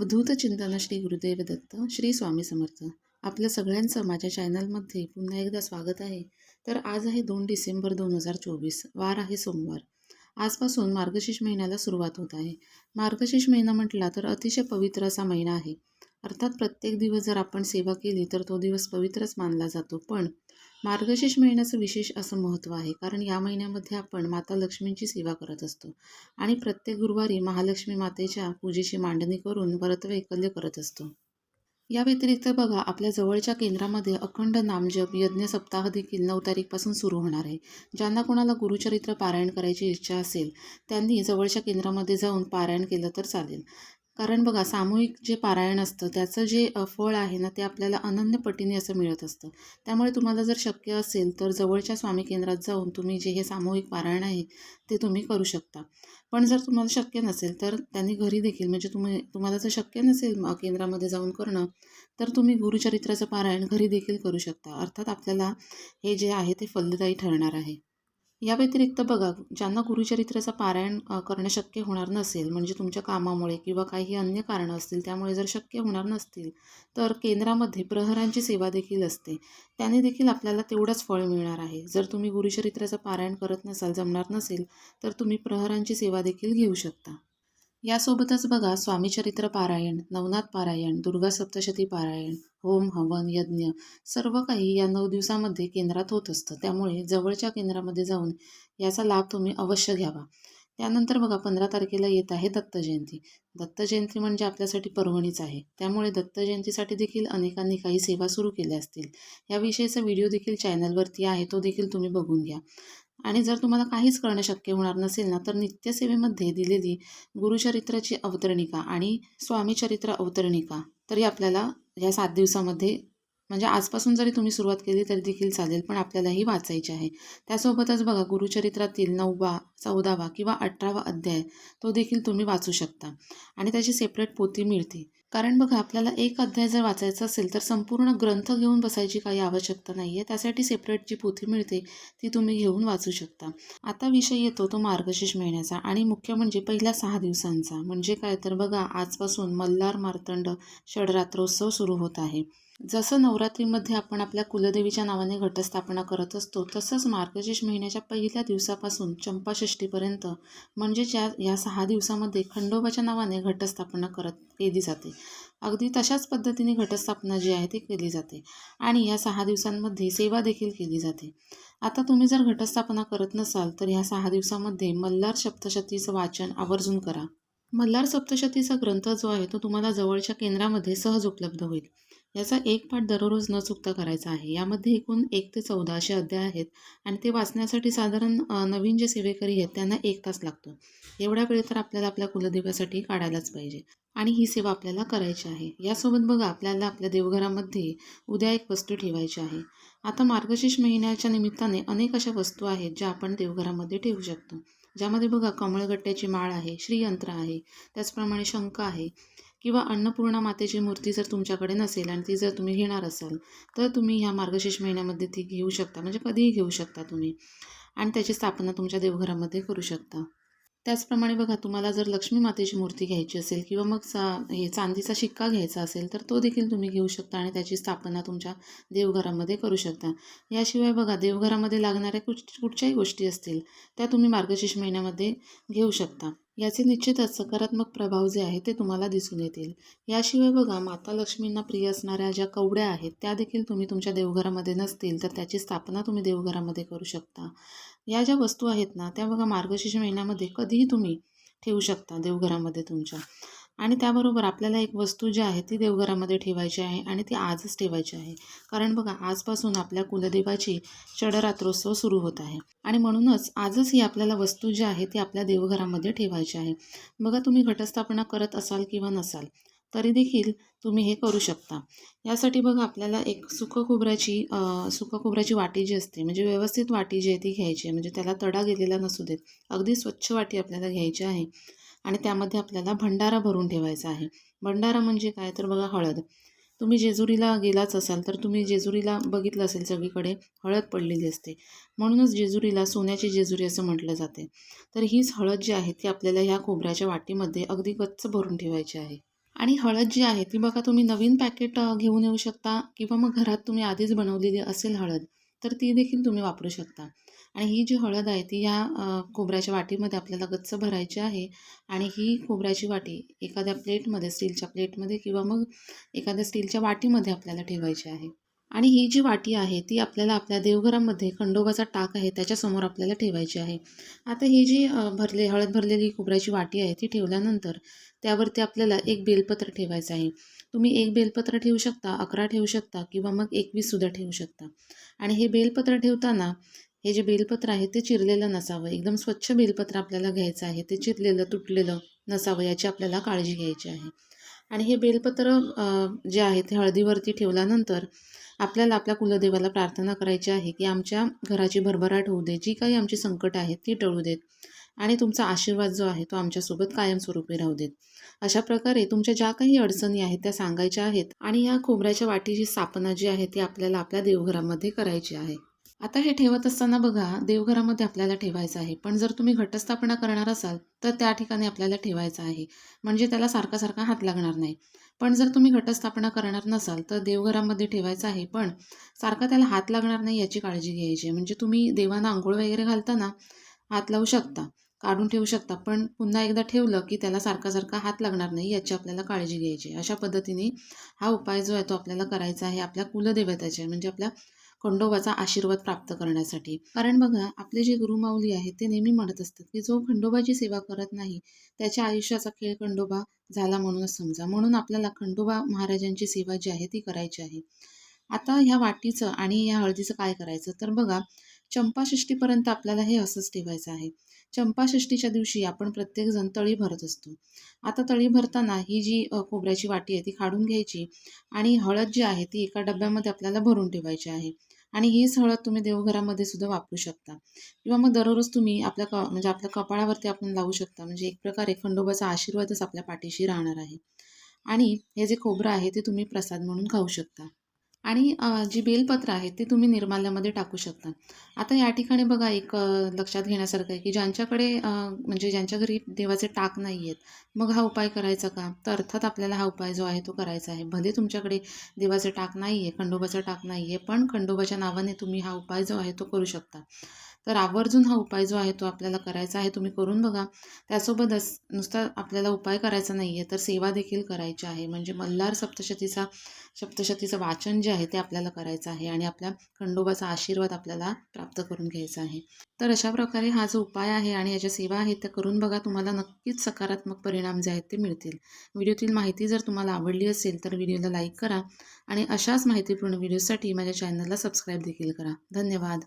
अवधूत चिंतन श्री गुरुदेव दत्त श्री स्वामी समर्थ. आपल्या सगळ्यांचं माझ्या चॅनलमध्ये पुन्हा एकदा स्वागत आहे. तर आज आहे दोन डिसेंबर दोन हजार चोवीस वार आहे सोमवार. आजपासून मार्गशीर्ष महिन्याला सुरुवात होत आहे. मार्गशीर्ष महिना म्हटला तर अतिशय पवित्र असा महिना आहे. अर्थात प्रत्येक दिवस जर आपण सेवा केली तर तो दिवस पवित्रच मानला जातो. पण मार्गशीर्ष महिन्याचं विशेष असं महत्त्व आहे कारण या महिन्यामध्ये आपण माता लक्ष्मींची सेवा करत असतो. आणि प्रत्येक गुरुवारी महालक्ष्मी मातेच्या पूजेची मांडणी करून व्रतवैकल्य करत असतो. या व्यतिरिक्त बघा आपल्या जवळच्या केंद्रामध्ये अखंड नामजप यज्ञ सप्ताह देखील नऊ तारीखपासून सुरू होणार आहे. ज्यांना कोणाला गुरुचरित्र पारायण करायची इच्छा असेल त्यांनी जवळच्या केंद्रामध्ये जाऊन पारायण केलं तर चालेल. कारण बघा सामूहिक जे पारायण असतं त्याचं जे फळ आहे ना ते आपल्याला अनन्य पटीने असं मिळत असतं. त्यामुळे तुम्हाला जर शक्य असेल तर जवळच्या स्वामी केंद्रात जाऊन तुम्ही जे हे सामूहिक पारायण आहे ते तुम्ही करू शकता. पण जर तुम्हाला शक्य नसेल तर त्यांनी घरी देखील म्हणजे तुम्ही तुम्हाला जर शक्य नसेल केंद्रामध्ये जाऊन करणं तर तुम्ही गुरुचरित्राचं पारायण घरी देखील करू शकता. अर्थात आपल्याला हे जे आहे ते फलदायी ठरणार आहे. या व्यतिरिक्त बघा ज्यांना गुरुचरित्राचं पारायण करणं शक्य होणार नसेल म्हणजे तुमच्या कामामुळे किंवा काही अन्य कारणं असतील त्यामुळे जर शक्य होणार नसतील तर केंद्रामध्ये प्रहरांची सेवा देखील असते. त्याने देखील आपल्याला तेवढंच फळ मिळणार आहे. जर तुम्ही गुरुचरित्राचं पारायण करत नसाल जमणार नसेल तर तुम्ही प्रहरांची सेवा देखील घेऊ शकता. यासोबतच बघा स्वामीचरित्र पारायण नवनाथ पारायण दुर्गा सप्तशती पारायण होम हवन यज्ञ सर्व काही या नऊ दिवसामध्ये केंद्रात होत असतं. त्यामुळे जवळच्या केंद्रामध्ये जाऊन याचा लाभ तुम्ही अवश्य घ्यावा. त्यानंतर बघा पंधरा तारखेला येत आहे दत्त जयंती. दत्त जयंती म्हणजे आपल्यासाठी पर्वणीच आहे. त्यामुळे दत्त जयंतीसाठी देखील अनेकांनी काही सेवा सुरू केल्या असतील. याविषयीचा व्हिडिओ देखील चॅनलवरती आहे तो देखील तुम्ही बघून घ्या. आणि जर तुम्हाला काहीच करणं शक्य होणार नसेल ना तर नित्यसेवेमध्ये दिलेली गुरुचरित्राची अवतरणिका आणि स्वामीचरित्र अवतरणिका तरी आपल्याला या सात दिवसामध्ये म्हणजे आजपासून जरी तुम्ही सुरुवात केली तरी देखील चालेल पण आपल्यालाही वाचायची आहे. त्यासोबतच बघा गुरुचरित्रातील नववा चौदावा किंवा अठरावा अध्याय तो देखील तुम्ही वाचू शकता. आणि त्याची सेपरेट पोती मिळते. कारण बघा आपल्याला एक अध्याय जर वाचायचा असेल तर संपूर्ण ग्रंथ घेऊन बसायची काही आवश्यकता नाही आहे त्यासाठी सेपरेट जी पोथी मिळते ती तुम्ही घेऊन वाचू शकता. आता विषय येतो तो मार्गशीर्ष महिन्याचा आणि मुख्य म्हणजे पहिल्या सहा दिवसांचा. म्हणजे काय? तर बघा आजपासून मल्हार मार्तंड षडरात्रोत्सव सुरू होत आहे. जसं नवरात्रीमध्ये आपण आपल्या कुलदेवीच्या नावाने घटस्थापना करत असतो तसंच मार्गशीर्ष महिन्याच्या पहिल्या दिवसापासून चंपाषष्टीपर्यंत म्हणजे ज्या या सहा दिवसामध्ये खंडोबाच्या नावाने घटस्थापना करत केली जाते. अगदी तशाच पद्धतीने घटस्थापना जी आहे ती केली जाते आणि या सहा दिवसांमध्ये सेवा देखील केली जाते. आता तुम्ही जर घटस्थापना करत नसाल तर ह्या सहा दिवसामध्ये मल्हार सप्तशतीचं वाचन आवर्जून करा. मल्हार सप्तशतीचा ग्रंथ जो आहे तो तुम्हाला जवळच्या केंद्रामध्ये सहज उपलब्ध होईल. याचा एक पाठ दररोज न चुकता करायचा आहे. यामध्ये एकूण एक ते चौदा असे अध्याय आहेत आणि ते वाचण्यासाठी साधारण नवीन जे सेवेकरी आहेत त्यांना एक तास लागतो. एवढा वेळ तर आपल्याला आपल्या कुलदेवासाठी काढायलाच पाहिजे आणि ही सेवा आपल्याला करायची आहे. यासोबत बघा आपल्याला आपल्या देवघरामध्ये उद्या एक वस्तू ठेवायची आहे. आता मार्गशीर्ष महिन्याच्या निमित्ताने अनेक अशा वस्तू आहेत ज्या आपण देवघरामध्ये ठेवू शकतो. ज्यामध्ये बघा कमळगट्ट्याची माळ आहे श्रीयंत्र आहे त्याचप्रमाणे शंख आहे. किंवा अन्नपूर्णा मातेची मूर्ती जर तुमच्याकडे नसेल आणि ती जर तुम्ही घेणार असाल तर तुम्ही ह्या मार्गशीर्ष महिन्यामध्ये ती घेऊ शकता. म्हणजे कधीही घेऊ शकता तुम्ही. आणि त्याची स्थापना तुमच्या देवघरामध्ये करू शकता. त्याचप्रमाणे बघा तुम्हाला जर लक्ष्मी मातेची मूर्ती घ्यायची असेल किंवा मग चा हे चांदीचा शिक्का घ्यायचा असेल तर तो देखील तुम्ही घेऊ शकता आणि त्याची स्थापना तुमच्या देवघरामध्ये करू शकता. याशिवाय बघा देवघरामध्ये लागणाऱ्या कुठ कुठच्याही गोष्टी असतील त्या तुम्ही मार्गशीर्ष महिन्यामध्ये घेऊ शकता. याचे निश्चितच सकारात्मक प्रभाव जे आहे ते तुम्हाला दिसून येतील. याशिवाय बघा माता लक्ष्मींना प्रिय असणाऱ्या ज्या कवड्या आहेत त्या देखील तुम्ही तुमच्या देवघरामध्ये नसतील तर त्याची स्थापना तुम्ही देवघरामध्ये करू शकता. या ज्या वस्तू आहेत ना त्या बघा मार्गशीर्ष महिन्यामध्ये कधीही तुम्ही ठेवू शकता देवघरामध्ये तुमच्या. आणि त्याबरोबर आपल्याला एक वस्तू जी आहे ती देवघरामध्ये ठेवायची आहे आणि ती आजच ठेवायची आहे. कारण बघा आजपासून आपल्या कुलदेवाची चढरात्रोत्सव सुरू होत आहे. आणि म्हणूनच आजच ही आपल्याला वस्तू जी आहे ती आपल्या देवघरामध्ये ठेवायची आहे. बघा तुम्ही घटस्थापना करत असाल किंवा नसाल तरी देखील तुम्ही हे करू शकता. यासाठी बघा आपल्याला एक सुक खोबऱ्याची सुक खोबऱ्याची वाटी जी असते म्हणजे व्यवस्थित वाटी जी आहे ती घ्यायची आहे. म्हणजे त्याला तडा गेलेला नसू देत. अगदी स्वच्छ वाटी आपल्याला घ्यायची आहे. आणि त्यामध्ये आपल्याला भंडारा भरून ठेवायचा आहे. भंडारा म्हणजे काय? तर बघा हळद. तुम्ही जेजुरीला गेलाच असाल तर तुम्ही जेजुरीला बघितलं असेल सगळीकडे हळद पडलेली असते. म्हणूनच जेजुरीला सोन्याची जेजुरी असं म्हटलं जाते. तर हीच हळद जी आहे ती आपल्याला ह्या खोबऱ्याच्या वाटीमध्ये अगदी गच्च भरून ठेवायची आहे. आणि हळद जी आहे ती बघा तुम्ही नवीन पॅकेट घेऊन येऊ शकता किंवा मग घरात तुम्ही आधीच बनवलेली असेल हळद. तर ती देखील तुम्ही वापरू शकता. आणि ही जी हळद आहे ती या खोबऱ्याच्या वाटीमध्ये आपल्याला गच्च भरायची आहे आणि ही खोबऱ्याची वाटी एखाद्या प्लेटमध्ये स्टीलच्या प्लेटमध्ये किंवा मग एखाद्या स्टीलच्या वाटीमध्ये आपल्याला ठेवायची आहे. आणि ही जी वाटी आहे ती आपल्याला आपल्या देवघरामध्ये खंडोबाचा टाक आहे त्याच्यासमोर आपल्याला ठेवायची आहे. आता ही जी भरले हळद भरलेली खोबऱ्याची वाटी आहे ती ठेवल्यानंतर त्यावरती आपल्याला एक बेलपत्र ठेवायचं आहे. तुम्ही एक बेलपत्र ठेवू शकता अकरा ठेवू शकता किंवा मग एकवीससुद्धा ठेवू शकता. आणि हे बेलपत्र ठेवताना हे जे बेलपत्र आहे ते चिरलेलं नसावं. एकदम स्वच्छ बेलपत्र आपल्याला घ्यायचं आहे ते चिरलेलं तुटलेलं नसावं याची आपल्याला काळजी घ्यायची आहे. आणि हे बेलपत्र जे आहे ते हळदीवरती ठेवल्यानंतर आपल्याला आपल्या कुलदेवाला प्रार्थना करायची आहे की आमच्या घराची भरभराट होऊ दे जी काही आमची संकट आहेत ती टळू देत. आणि तुमचा आशीर्वाद जो आहे तो आमच्यासोबत कायमस्वरूपी राहू देत. अशा प्रकारे तुमच्या ज्या काही अडचणी आहेत त्या सांगायच्या आहेत आणि या खोबऱ्याच्या वाटीची स्थापना जी आहे ती आपल्याला आपल्या देवघरामध्ये करायची आहे. आता हे ठेवत असताना बघा देवघरामध्ये आपल्याला ठेवायचं आहे. पण जर तुम्ही घटस्थापना करणार असाल तर त्या ठिकाणी आपल्याला ठेवायचं आहे. म्हणजे त्याला सारखा सारखा हात लागणार नाही. पण जर तुम्ही घटस्थापना करणार नसाल तर देवघरामध्ये ठेवायचं आहे. पण सारखा त्याला हात लागणार नाही याची काळजी घ्यायची आहे. म्हणजे तुम्ही देवांना आंघोळ वगैरे घालताना हात लावू शकता. काढून ठेवू शकता. पण पुन्हा एकदा ठेवलं की त्याला सारखा सारखा हात लागणार नाही याची आपल्याला काळजी घ्यायची अशा पद्धतीने हा उपाय जो आहे तो आपल्याला करायचा आहे आपल्या कुलदेवताच्या म्हणजे आपल्या खंडोबाचा आशीर्वाद प्राप्त करण्यासाठी. कारण बघा आपले जे गुरुमाऊली आहेत ते नेहमी म्हणत असतात की जो खंडोबाची सेवा करत नाही त्याच्या आयुष्याचा खेळ खंडोबा झाला म्हणूनच समजा. म्हणून आपल्याला खंडोबा महाराजांची सेवा जी आहे ती करायची आहे. आता ह्या वाटीचं आणि ह्या हळदीचं काय करायचं? तर बघा चंपाषष्टीपर्यंत आपल्याला हे असंच ठेवायचं आहे. चंपाषष्टीच्या दिवशी आपण प्रत्येकजण तळी भरत असतो. आता तळी भरताना ही जी खोबऱ्याची वाटी आहे ती काढून घ्यायची आणि हळद जी आहे ती एका डब्यामध्ये आपल्याला भरून ठेवायची आहे. आणि हीच हळद तुम्ही देवघरामध्ये सुद्धा वापरू शकता. किंवा मग दररोज तुम्ही आपल्या क म्हणजे आपल्या कपाळावरती आपण लावू शकता. म्हणजे एक प्रकारे खंडोबाचा आशीर्वादच आपल्या पाठीशी राहणार आहे. आणि हे जे खोबरं आहे ते तुम्ही प्रसाद म्हणून खाऊ शकता. आणि जी बेलपत्र आहेत ते तुम्ही निर्माल्यामध्ये टाकू शकता. आता या ठिकाणी बघा एक लक्षात घेण्यासारखं आहे की ज्यांच्याकडे म्हणजे ज्यांच्या घरी देवाचे टाक नाही आहेत मग हा उपाय करायचा का? तर अर्थात आपल्याला हा उपाय जो आहे तो करायचा आहे. भले तुमच्याकडे देवाचे टाक नाही आहे खंडोबाचा टाक नाही आहे पण खंडोबाच्या नावाने तुम्ही हा उपाय जो आहे तो करू शकता. तर आवर्जून हा उपाय जो आहे तो आपल्याला करायचा आहे तुम्ही करून बघा. त्यासोबतच नुसता आपल्याला उपाय करायचा नाही आहे तर सेवा देखील करायची आहे. म्हणजे मल्हार सप्तशतीचा सप्तशतीचं वाचन जे आहे ते आपल्याला करायचं आहे आणि आपल्या खंडोबाचा आशीर्वाद आपल्याला प्राप्त करून घ्यायचा आहे. तर अशा प्रकारे हा जो उपाय आहे आणि याच्या सेवा आहेत त्या करून बघा. तुम्हाला नक्कीच सकारात्मक परिणाम जे आहेत ते मिळतील. व्हिडिओतील माहिती जर तुम्हाला आवडली असेल तर व्हिडिओला लाईक करा आणि अशाच माहितीपूर्ण व्हिडिओसाठी माझ्या चॅनलला सबस्क्राईब देखील करा. धन्यवाद.